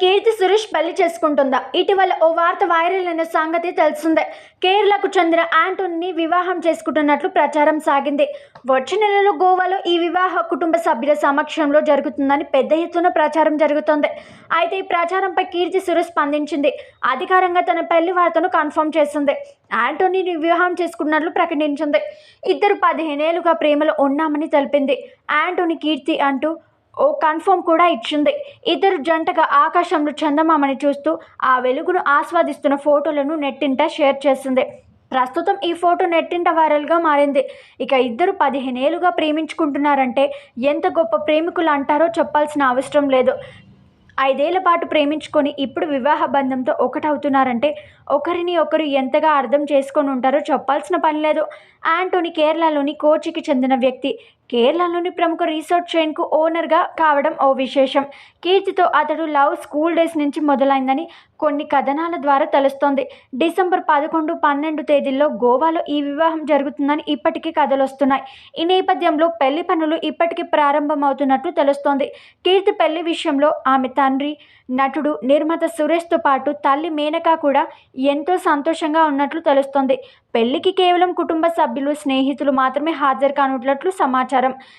కీర్తి సురేష్ పెళ్ళి చేసుకుంటుందా? ఇటీవల ఓ వార్త వైరల్ అయిన సంగతి తెలిసిందే. కేరళకు చెందిన యాంటోనీని వివాహం చేసుకుంటున్నట్లు ప్రచారం సాగింది. వచ్చే నెలలో గోవాలో ఈ వివాహ కుటుంబ సభ్యుల సమక్షంలో జరుగుతుందని పెద్ద ఎత్తున ప్రచారం జరుగుతోంది. అయితే ఈ ప్రచారంపై కీర్తి సురేష్ స్పందించింది. అధికారంగా తన పెళ్ళి వార్తను కన్ఫర్మ్ చేసింది. యాంటోనీని వివాహం చేసుకున్నట్లు ప్రకటించింది. ఇద్దరు పదిహేనేళ్ళుగా ప్రేమలో ఉన్నామని తెలిపింది. యాంటోనీ కీర్తి అంటూ ఓ కన్ఫర్మ్ కూడా ఇచ్చింది. ఇద్దరు జంటగా ఆకాశంలో చందమామని చూస్తూ ఆ వెలుగును ఆస్వాదిస్తున్న ఫోటోలను నెట్టింట షేర్ చేసింది. ప్రస్తుతం ఈ ఫోటో నెట్టింట వైరల్గా మారింది. ఇక ఇద్దరు పదిహేనేళ్ళుగా ప్రేమించుకుంటున్నారంటే ఎంత గొప్ప ప్రేమికులు అంటారో చెప్పాల్సిన అవసరం లేదు. ఐదేళ్ళ పాటు ప్రేమించుకొని ఇప్పుడు వివాహ బంధంతో ఒకటవుతున్నారంటే ఒకరిని ఒకరు ఎంతగా అర్థం చేసుకొని ఉంటారో చెప్పాల్సిన పని లేదు. ఆంటోని కేరళలోని కోచికి చెందిన వ్యక్తి. కేరళలోని ప్రముఖ రిసార్ట్ చైన్కు ఓనర్గా కావడం ఓ విశేషం. కీర్తితో అతడు లవ్ స్కూల్ డేస్ నుంచి మొదలైందని కొన్ని కథనాల ద్వారా తెలుస్తోంది. డిసెంబర్ పదకొండు పన్నెండు తేదీల్లో గోవాలో ఈ వివాహం జరుగుతుందని ఇప్పటికీ కథలు వస్తున్నాయి. ఈ నేపథ్యంలో పెళ్ళి పనులు ఇప్పటికీ ప్రారంభమవుతున్నట్లు తెలుస్తోంది. కీర్తి పెళ్ళి విషయంలో ఆమె తండ్రి. నటుడు నిర్మాత సురేష్తో పాటు తల్లి మేనక కూడా ఎంతో సంతోషంగా ఉన్నట్లు తెలుస్తోంది. పెళ్ళికి కేవలం కుటుంబ సభ్యులు స్నేహితులు మాత్రమే హాజరు కానున్నట్లు సమాచారం.